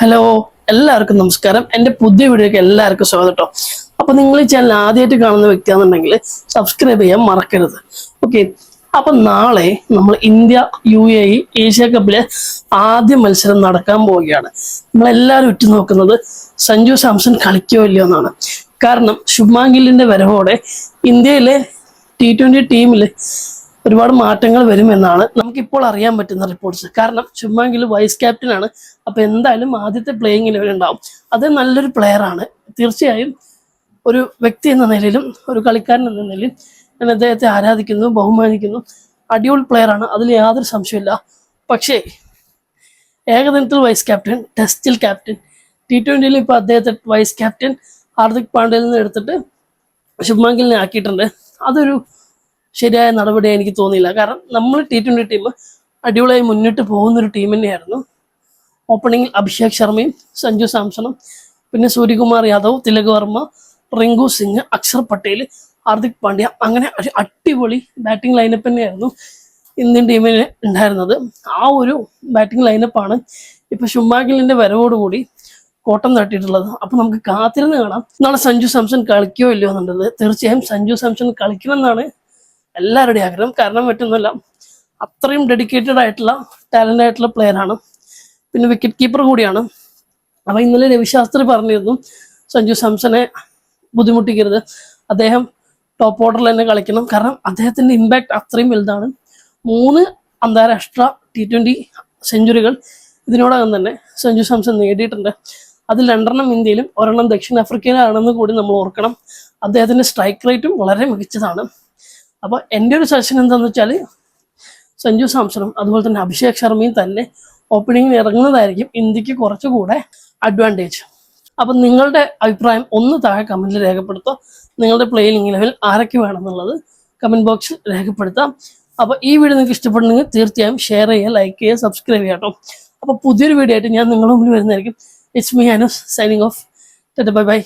Hello എല്ലാവർക്കും നമസ്കാരം. എന്റെ പുതിയ വീഡിയോക്ക് എല്ലാവർക്കും സ്വാഗതം കേട്ടോ അപ്പൊ നിങ്ങൾ ഈ ചാനൽ ആദ്യമായിട്ട് കാണുന്ന വ്യക്തിയാണെന്നുണ്ടെങ്കിൽ സബ്സ്ക്രൈബ് ചെയ്യാൻ മറക്കരുത്. ഓക്കെ അപ്പൊ നാളെ നമ്മൾ India U A E Asia കപ്പിലെ ആദ്യ മത്സരം നടക്കാൻ പോവുകയാണ്. നമ്മളെല്ലാവരും ഉറ്റുനോക്കുന്നത് സഞ്ജു സാംസൺ കളിക്കോ ഇല്ലയോ എന്നാണ്. കാരണം ശുഭാൻ ഗില്ലിന്റെ വരവോടെ ഇന്ത്യയിലെ ടി ട്വന്റി ടീമിൽ ഒരുപാട് മാറ്റങ്ങൾ വരുമെന്നാണ് നമുക്കിപ്പോൾ അറിയാൻ പറ്റുന്ന റിപ്പോർട്ട്സ് കാരണം ശുഭ്മാൻ വൈസ് ക്യാപ്റ്റൻ ആണ്. അപ്പൊ എന്തായാലും ആദ്യത്തെ പ്ലേയിങ് ലെവൽ ഉണ്ടാവും. അത് നല്ലൊരു പ്ലെയർ ആണ്. തീർച്ചയായും ഒരു വ്യക്തി എന്ന നിലയിലും ഒരു കളിക്കാരൻ എന്ന നിലയിലും ഞാൻ അദ്ദേഹത്തെ ആരാധിക്കുന്നു ബഹുമാനിക്കുന്നു. അടിപൊളി പ്ലെയർ ആണ്. അതിൽ യാതൊരു സംശയമില്ല പക്ഷേ ഏകദിനത്തിൽ വൈസ് ക്യാപ്റ്റൻ ടെസ്റ്റിൽ ക്യാപ്റ്റൻ ടി ട്വന്റിയിൽ ഇപ്പോൾ അദ്ദേഹത്തെ വൈസ് ക്യാപ്റ്റൻ ഹാർദിക് പാണ്ഡ്യയിൽ നിന്ന് എടുത്തിട്ട് ശുഭ്മാൻ ആക്കിയിട്ടുണ്ട്. അതൊരു ശരിയായ നടപടി എനിക്ക് തോന്നിയില്ല. കാരണം നമ്മൾ ടി ട്വന്റി ടീം അടിപൊളിയായി മുന്നിട്ട് പോകുന്നൊരു ടീം തന്നെയായിരുന്നു. ഓപ്പണിങ്ങിൽ അഭിഷേക് ശർമ്മയും സഞ്ജു സാംസണും പിന്നെ സൂര്യകുമാർ യാദവ് തിലക് വർമ്മ റിങ്കു സിംഗ് അക്ഷർ പട്ടേൽ ഹാർദിക് പാണ്ഡ്യ അങ്ങനെ ഒരു അടിപൊളി ബാറ്റിംഗ് ലൈനപ്പ് തന്നെയായിരുന്നു ഇന്ത്യൻ ടീമിന് ഉണ്ടായിരുന്നത്. ആ ഒരു ബാറ്റിംഗ് ലൈനപ്പാണ് ഇപ്പൊ ഷുമാഗിലിന്റെ വരവോടുകൂടി കോട്ടം തട്ടിയിട്ടുള്ളത്. അപ്പൊ നമുക്ക് കാത്തിരുന്ന് കാണാം. നാളെ സഞ്ജു സാംസൺ കളിക്കുകയോ ഇല്ലയോ എന്നുള്ളത് തീർച്ചയായും സഞ്ജു സാംസൺ കളിക്കണം എന്നാണ് എല്ലാവരുടെയും ആഗ്രഹം. കാരണം മറ്റൊന്നുമല്ല അത്രയും ഡെഡിക്കേറ്റഡ് ആയിട്ടുള്ള ടാലന്റ് ആയിട്ടുള്ള പ്ലെയർ ആണ്. പിന്നെ വിക്കറ്റ് കീപ്പർ കൂടിയാണ്. അപ്പം ഇന്നലെ രവിശാസ്ത്രി പറഞ്ഞിരുന്നു സഞ്ജു സാംസനെ ബുദ്ധിമുട്ടിക്കരുത്. അദ്ദേഹം ടോപ്പ് ഓർഡറിൽ തന്നെ കളിക്കണം. കാരണം അദ്ദേഹത്തിന്റെ ഇമ്പാക്ട് അത്രയും വലുതാണ്. മൂന്ന് അന്താരാഷ്ട്ര ടി ട്വന്റി സെഞ്ചുറികൾ ഇതിനോടകം തന്നെ സഞ്ജു സാംസൺ നേടിയിട്ടുണ്ട്. അതിൽ രണ്ടെണ്ണം ഇന്ത്യയിലും ഒരെണ്ണം ദക്ഷിണാഫ്രിക്കയിലാണെന്ന് കൂടി നമ്മൾ ഓർക്കണം. അദ്ദേഹത്തിന്റെ സ്ട്രൈക്ക് റേറ്റും വളരെ മികച്ചതാണ്. അപ്പോൾ എന്റെ ഒരു സജഷൻ എന്താണെന്ന് വെച്ചാൽ സഞ്ജു സാംസണും അതുപോലെ തന്നെ അഭിഷേക് ശർമ്മയും തന്നെ ഓപ്പണിങ്ങിന് ഇറങ്ങുന്നതായിരിക്കും ഇന്ത്യയ്ക്ക് കുറച്ചുകൂടെ അഡ്വാന്റേജ് അപ്പം നിങ്ങളുടെ അഭിപ്രായം ഒന്ന് താഴെ കമന്റിൽ രേഖപ്പെടുത്തുക. നിങ്ങളുടെ പ്ലേയിങ് ലെവൽ ആരൊക്കെ വേണമെന്നുള്ളത് കമന്റ് ബോക്സിൽ രേഖപ്പെടുത്താം. അപ്പോൾ ഈ വീഡിയോ നിങ്ങൾക്ക് ഇഷ്ടപ്പെടുന്നെങ്കിൽ തീർച്ചയായും ഷെയർ ചെയ്യുക ലൈക്ക് ചെയ്യുക സബ്സ്ക്രൈബ് ചെയ്യുക കേട്ടോ. അപ്പോൾ പുതിയൊരു വീഡിയോ ആയിട്ട് ഞാൻ നിങ്ങളുടെ മുമ്പിൽ വരുന്നതായിരിക്കും. It's me Anos signing off bye bye